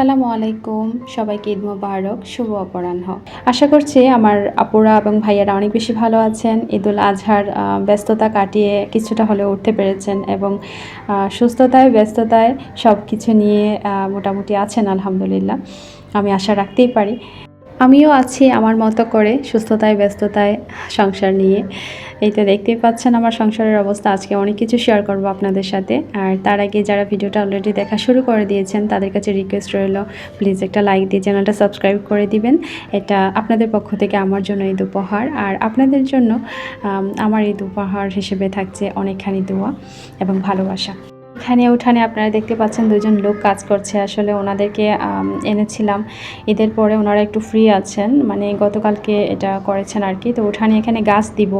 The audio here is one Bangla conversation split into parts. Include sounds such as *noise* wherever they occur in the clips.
আসসালামু আলাইকুম। সবাইকে ঈদ মোবারক, শুভ অপরাহ্ন। আশা করছি আমার আপুরা এবং ভাইয়ারা অনেক বেশি ভালো আছেন। ঈদুল আজহার ব্যস্ততা কাটিয়ে কিছুটা হলেও উঠতে পেরেছেন এবং সুস্থতায়, ব্যস্ততায় সব কিছু নিয়ে মোটামুটি আছেন, আলহামদুলিল্লাহ। আমি আশা রাখতেই পারি। আমিও আছি আমার মতো করে সুস্থতায় ব্যস্ততায় সংসার নিয়ে। এই তো দেখতেই পাচ্ছেন আমার সংসারের অবস্থা। আজকে অনেক কিছু শেয়ার করব আপনাদের সাথে। আর তার আগে যারা ভিডিওটা অলরেডি দেখা শুরু করে দিয়েছেন তাদের কাছে রিকোয়েস্ট রইল প্লিজ একটা লাইক দিয়ে চ্যানেলটা সাবস্ক্রাইব করে দিবেন। এটা আপনাদের পক্ষ থেকে আমার জন্য ঈদ উপহার। আর আপনাদের জন্য আম, আমার ঈদ উপহার হিসেবে থাকছে অনেকখানি দোয়া এবং ভালোবাসা। এখানে উঠানে আপনারা দেখতে পাচ্ছেন দুজন লোক কাজ করছে। আসলে ওনাদেরকে এনেছিলাম। ঈদের পরে ওনারা একটু ফ্রি আছেন। মানে গতকালকে এটা করেছেন আর কি। তো উঠানে এখানে গাছ দিব।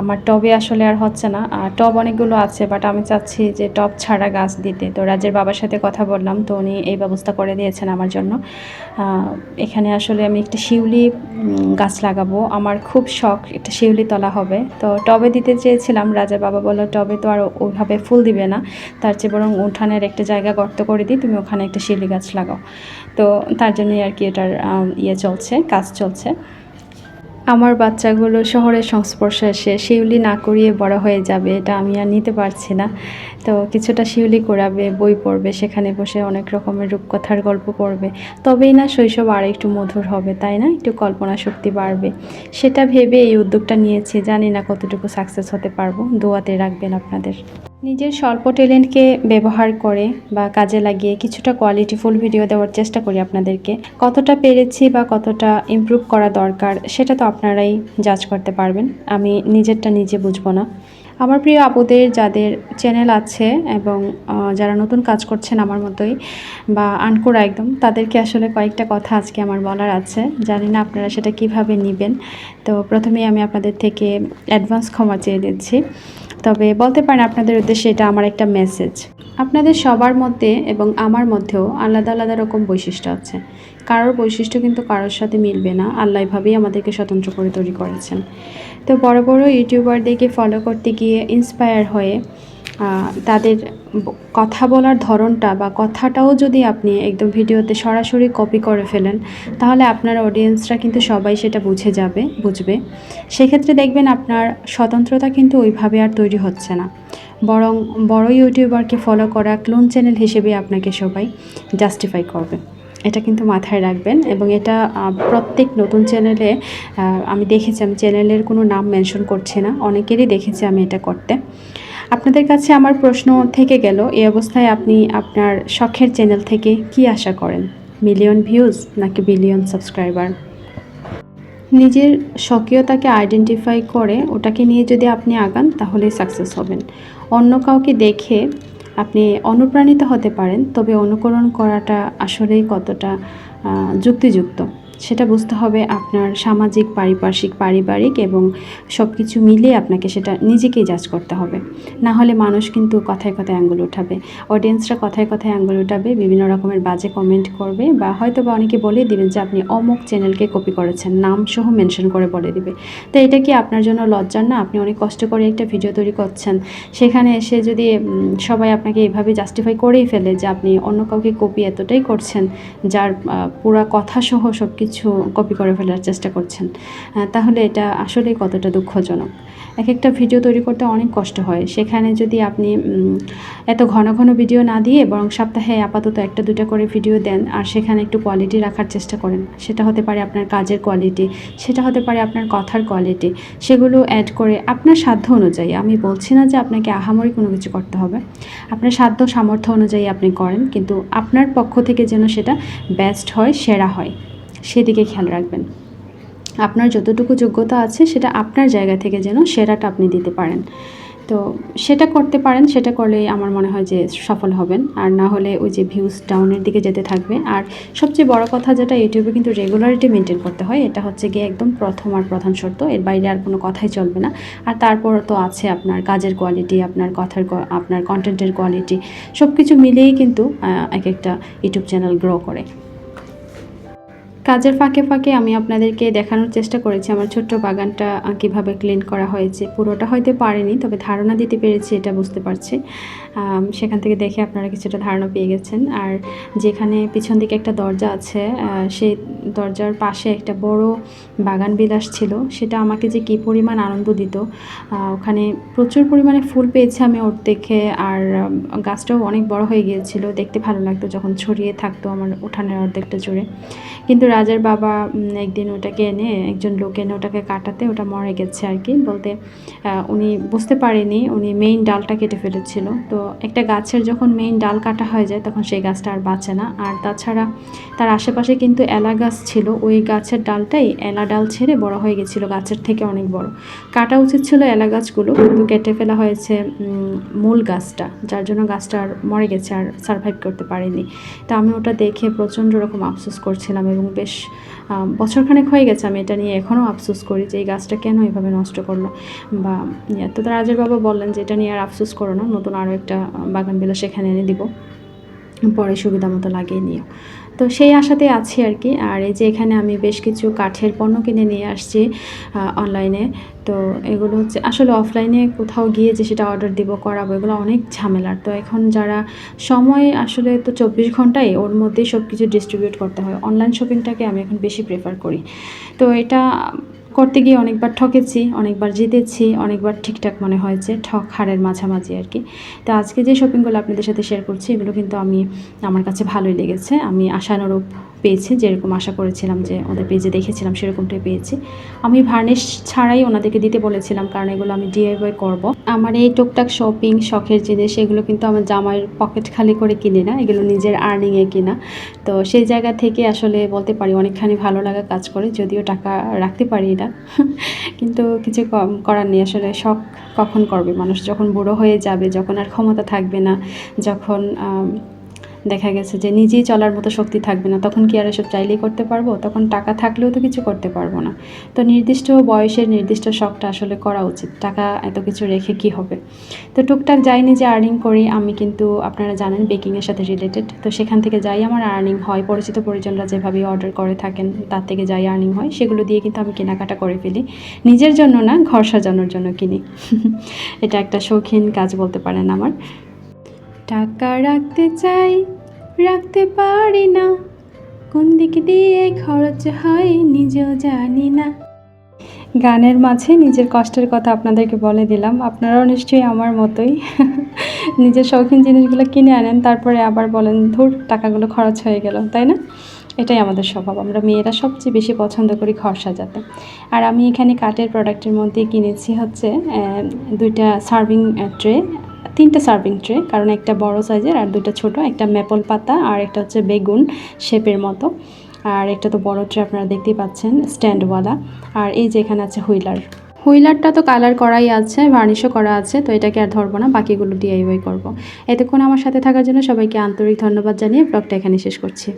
আমার টবে আসলে আর হচ্ছে না। টব অনেকগুলো আছে বাট আমি চাচ্ছি যে টব ছাড়া গাছ দিতে। তো রাজের বাবার সাথে কথা বললাম। তো উনি এই ব্যবস্থা করে দিয়েছেন আমার জন্য। এখানে আসলে আমি একটা শিউলি গাছ লাগাবো। আমার খুব শখ একটা শিউলি তলা হবে। তো টবে দিতে চেয়েছিলাম। রাজার বাবা বলল, টবে তো আর ওইভাবে ফুল দিবে না। তার চেয়ে বরং উঠানের একটা জায়গা গর্ত করে দিই, তুমি ওখানে একটা শিউলি গাছ লাগাও। তো তার জন্যই আর কি এটার ইয়ে চলছে, কাজ চলছে। আমার বাচ্চাগুলো শহরের সংস্পর্শে এসে শিউলি না করিয়ে বড় হয়ে যাবে, এটা আমি আর নিতে পারছি না। তো কিছুটা শিউলি করাবে, বই পড়বে, সেখানে বসে অনেক রকমের রূপকথার গল্প পড়বে। তবেই না শৈশব আর একটু মধুর হবে, তাই না? একটু কল্পনা শক্তি বাড়বে। সেটা ভেবে এই উদ্যোগটা নিয়েছি, জানি না কতটুকু সাকসেস হতে পারব, দোয়াতে রাখবেন আপনাদের। নিজের স্বল্প ট্যালেন্টকে ব্যবহার করে বা কাজে লাগিয়ে কিছুটা কোয়ালিটিফুল ভিডিও দেওয়ার চেষ্টা করি আপনাদেরকে। কতটা পেরেছি বা কতটা ইমপ্রুভ করা দরকার সেটা তো আপনারাই জাজ করতে পারবেন। আমি নিজেরটা নিজে বুঝব না। আমার প্রিয় আপুদের যাদের চ্যানেল আছে এবং যারা নতুন কাজ করছেন আমার মতোই বা আনকোরা একদম, তাদেরকে আসলে কয়েকটা কথা আজকে আমার বলার আছে। জানি না আপনারা সেটা কীভাবে নেবেন। তো প্রথমেই আমি আপনাদের থেকে অ্যাডভান্স ক্ষমা চেয়ে দিচ্ছি তবে বলতে পারেন আপনাদের উদ্দেশ্যে এটা আমার একটা মেসেজ আপনাদের সবার মধ্যে এবং আমার মধ্যেও আলাদা আলাদা রকম বৈশিষ্ট্য আছে। কারোর বৈশিষ্ট্য কিন্তু কারোর সাথে মিলবে না, আল্লাহ এভাবেই আমাদেরকে স্বতন্ত্র করে তৈরি করেছেন। তো বড় বড় ইউটিউবারদেরকে ফলো করতে গিয়ে ইন্সপায়ার হয়ে তাদের কথা বলার ধরনটা বা কথাটাও যদি আপনি একদম ভিডিওতে সরাসরি কপি করে ফেলেন, তাহলে আপনার অডিয়েন্সরা কিন্তু সবাই সেটা বুঝে যাবে, বুঝবে। সেক্ষেত্রে দেখবেন আপনার স্বতন্ত্রতা কিন্তু ওইভাবে আর তৈরি হচ্ছে না। বরং বড় ইউটিউবারকে ফলো করা ক্লোন চ্যানেল হিসেবে আপনাকে সবাই জাস্টিফাই করবে। এটা কিন্তু মাথায় রাখবেন এবং এটা প্রত্যেক নতুন চ্যানেলে আমি দেখেছি, আমি চ্যানেলের কোনো নাম মেনশন করছি না। অনেকেরই দেখেছি আমি এটা করতে। আপনাদের কাছে আমার প্রশ্ন থেকে গেল এই অবস্থায় আপনি আপনার শখের চ্যানেল থেকে কি আশা করেন? মিলিয়ন ভিউজ নাকি বিলিয়ন সাবস্ক্রাইবার নিজের স্বকীয়তাকে আইডেন্টিফাই করে ওটাকে নিয়ে যদি আপনি আগান, তাহলেই সাকসেস হবেন। অন্য কাউকে দেখে আপনি অনুপ্রাণিত হতে পারেন, তবে অনুকরণ করাটা আসলেই কতটা যুক্তিযুক্ত। সেটা বুঝতে হবে আপনার সামাজিক, পারিপার্শ্বিক, পারিবারিক এবং সব কিছু মিলিয়ে আপনাকে সেটা নিজেকেই জাজ করতে হবে। না হলে মানুষ কিন্তু কথায় কথায় আঙ্গুল উঠাবে। অডিয়েন্সরা কথায় কথায় আঙ্গুল উঠাবে, বিভিন্ন রকমের বাজে কমেন্ট করবে বা হয়তো বা অনেকে বলে দিবেন যে, আপনি অমুক চ্যানেলকে কপি করেছেন নাম সহ মেনশন করে বলে দিবে। তো এটা কি আপনার জন্য লজ্জার না? আপনি অনেক কষ্ট করে একটা ভিডিও তৈরি করছেন। সেখানে এসে যদি সবাই আপনাকে এভাবে জাস্টিফাই করেই ফেলে যে, আপনি অন্য কাউকে কপি এতটাই করছেন, যার পুরা কথা সহ সব কিছু কপি করে ফেলার চেষ্টা করছেন। তাহলে এটা আসলেই কতটা দুঃখজনক? এক একটা ভিডিও তৈরি করতে অনেক কষ্ট হয়। সেখানে যদি আপনি এত ঘন ঘন ভিডিও না দিয়ে বরং সপ্তাহে আপাতত একটা দুটা করে ভিডিও দেন আর সেখানে একটু কোয়ালিটি রাখার চেষ্টা করেন, সেটা হতে পারে আপনার কাজের কোয়ালিটি সেটা হতে পারে আপনার কথার কোয়ালিটি সেগুলো অ্যাড করে আপনার সাধ্য অনুযায়ী, আমি বলছি না যে আপনাকে আহামরি কোনো কিছু করতে হবে। আপনার সাধ্য সামর্থ্য অনুযায়ী আপনি করেন, কিন্তু আপনার পক্ষ থেকে যেন সেটা বেস্ট হয়, সেরা হয়। সেদিকে খেয়াল রাখবেন। আপনার যতটুকু যোগ্যতা আছে, সেটা আপনার জায়গা থেকে যেন সেরাটা আপনি দিতে পারেন। তো সেটা করতে পারেন, সেটা করলে আমার মনে হয় যে সফল হবেন। আর না হলে ওই যে ভিউজ ডাউনের দিকে যেতে থাকবে। আর সবচেয়ে বড় কথা যেটা ইউটিউবে কিন্তু রেগুলারিটি মেনটেন করতে হয়। এটা হচ্ছে গিয়ে একদম প্রথম আর প্রধান শর্ত। এর বাইরে আর কোনো কথাই চলবে না। আর তারপর তো আছে আপনার কাজের কোয়ালিটি আপনার কথার আপনার কন্টেন্টের কোয়ালিটি সব কিছু মিলিয়েই কিন্তু এক একটা ইউটিউব চ্যানেল গ্রো করে। কাজের ফাঁকে ফাঁকে আমি আপনাদেরকে দেখানোর চেষ্টা করেছি। আমার ছোট্ট বাগানটা কীভাবে ক্লিন করা হয়েছে, পুরোটা হয়তো পারেনি, তবে ধারণা দিতে পেরেছি, এটা বুঝতে পারছি। সেখান থেকে দেখে আপনারা কিছুটা ধারণা পেয়ে গেছেন। আর যেখানে পিছন দিকে একটা দরজা আছে সেই দরজার পাশে একটা বড় বাগান বিলাস ছিল। সেটা আমাকে যে কী পরিমাণ আনন্দ দিত ওখানে প্রচুর পরিমাণে ফুল পেয়েছি আমি ওর দেখে। আর গাছটাও অনেক বড় হয়ে গিয়েছিল, দেখতে ভালো লাগতো যখন ছড়িয়ে থাকতো আমার উঠানের অর্ধেকটা জুড়ে। কিন্তু রাজার বাবা একদিন ওটাকে এনে, একজন লোক এনে ওটাকে কাটাতে, ওটা মরে গেছে আর কি। বলতে উনি বুঝতে পারেনি, উনি মেইন ডালটা কেটে ফেলেছিল। তো একটা গাছের যখন মেইন ডাল কাটা হয়ে যায়, তখন সেই গাছটা আর বাঁচে না। আর তাছাড়া তার আশেপাশে কিন্তু এলা গাছ ছিল। ওই গাছের ডালটাই এলা ডাল ছেড়ে বড় হয়ে গেছিল, গাছের থেকে অনেক বড়। কাটা উচিত ছিল এলা গাছগুলো, কিন্তু কেটে ফেলা হয়েছে মূল গাছটা, যার জন্য গাছটা আর মরে গেছে, আর সারভাইভ করতে পারেনি। তা আমি ওটা দেখে প্রচণ্ড রকম আফসোস করছিলাম এবং বেশ বছরখানেক হয়ে গেছে আমি এটা নিয়ে এখনও আফসোস করি যে এই গাছটা কেন এভাবে নষ্ট করল। বা তো তো রাজের বাবা বললেন যে এটা নিয়ে আর আফসোস করো না, নতুন আরও একটা বাগান বেলা সেখানে এনে দিব। পরে সুবিধা মতো লাগিয়ে নিও। তো সেই আশাতে আছি আর কি। আর এই যে এখানে আমি বেশ কিছু কাঠের পণ্য কিনে নিয়ে আসছি অনলাইনে তো এগুলো হচ্ছে, আসলে অফলাইনে কোথাও গিয়ে যে সেটা অর্ডার দিব, করাবো, এগুলো অনেক ঝামেলার তো এখন যারা সময় আসলে তো চব্বিশ ঘন্টায়, ওর মধ্যেই সব কিছু ডিস্ট্রিবিউট করতে হয়। অনলাইন শপিংটাকে আমি এখন বেশি প্রেফার করি। তো এটা করতে গিয়ে অনেকবার ঠকেছি, অনেকবার জিতেছি, অনেকবার ঠিকঠাক মনে হয়েছে, ঠক হারের মাঝামাঝি আর কি। তো আজকে যে শপিংগুলো আপনাদের সাথে শেয়ার করছি, এগুলো কিন্তু আমি, আমার কাছে ভালোই লেগেছে। আমি আশানুরূপ পেয়েছি, যেরকম আশা করেছিলাম যে ওদের পেজে দেখেছিলাম সেরকমটাই পেয়েছি। আমি ভার্নিশ ছাড়াই ওনাদেরকে দিতে বলেছিলাম, কারণ এগুলো আমি ডিআইওয়াই করব। আমার এই টুকটাক শপিং শখের জিনিস, এগুলো কিন্তু আমার জামাইয়ের পকেট খালি করে কিনি না, এগুলো নিজের আর্নিংয়ে কিনা। তো সেই জায়গা থেকে আসলে বলতে পারি, অনেকখানি ভালো লাগা কাজ করে, যদিও টাকা রাখতে পারি না। *laughs* কিন্তু কিছু কম- করার নেই, আসলে শখ কখন করবে? মানুষ যখন বুড়ো হয়ে যাবে, যখন আর ক্ষমতা থাকবে না, যখন দেখা গেছে যে নিজেই চলার মতো শক্তি থাকবে না। তখন কি আর এসব চাইলেই করতে পারব? তখন টাকা থাকলেও তো কিছু করতে পারব না। তো নির্দিষ্ট বয়সের নির্দিষ্ট শখটা আসলে করা উচিত। টাকা এত কিছু রেখে কি হবে? তো টুকটাক যাই নিজে আর্নিং করি, আমি কিন্তু আপনারা জানেন বেকিংয়ের সাথে রিলেটেড তো সেখান থেকে যাই আমার আর্নিং হয়। পরিচিত পরিজনরা যেভাবে অর্ডার করে থাকেন, তার থেকে যাই আর্নিং হয়। সেগুলো দিয়ে কিন্তু আমি কেনাকাটা করে ফেলি। নিজের জন্য না, ঘর সাজানোর জন্য কিনি। *laughs* এটা একটা শৌখিন কাজ বলতে পারেন আমার। টাকা রাখতে চাই, রাখতে পারি না। কোন দিক দিয়ে খরচ হয় নিজেও জানি না। গানের মাঝে নিজের কষ্টের কথা আপনাদেরকে বলে দিলাম। আপনারাও নিশ্চয়ই আমার মতোই। *laughs* নিজের শৌখিন জিনিসগুলো কিনে আনেন, তারপরে আবার বলেন, ধুর, টাকাগুলো খরচ হয়ে গেল তাই না? এটাই আমাদের স্বভাব। আমরা মেয়েরা সবচেয়ে বেশি পছন্দ করি ঘর সাজাতে। আর আমি এখানে কাঠের প্রোডাক্টের মধ্যে কিনেছি হচ্ছে দুইটা সার্ভিং ট্রে তিনটে সার্ভিং ট্রে কারণ একটা বড় সাইজের আর দুইটা ছোট, একটা ম্যাপল পাতা আর একটা হচ্ছে বেগুন শেপের মতো। আর একটা তো বড় ট্রে আপনারা দেখতেই পাচ্ছেন স্ট্যান্ডওয়ালা আর এই যে এখানে আছে হুইলার। হুইলারটা তো কালার করাই আছে ভার্নিশও করা আছে, তো এটাকে আর ধরবো না, বাকিগুলো ডিআইওয়াই করব। এতক্ষণ আমার সাথে থাকার জন্য সবাইকে আন্তরিক ধন্যবাদ জানিয়ে ব্লগটা এখানে শেষ করছি।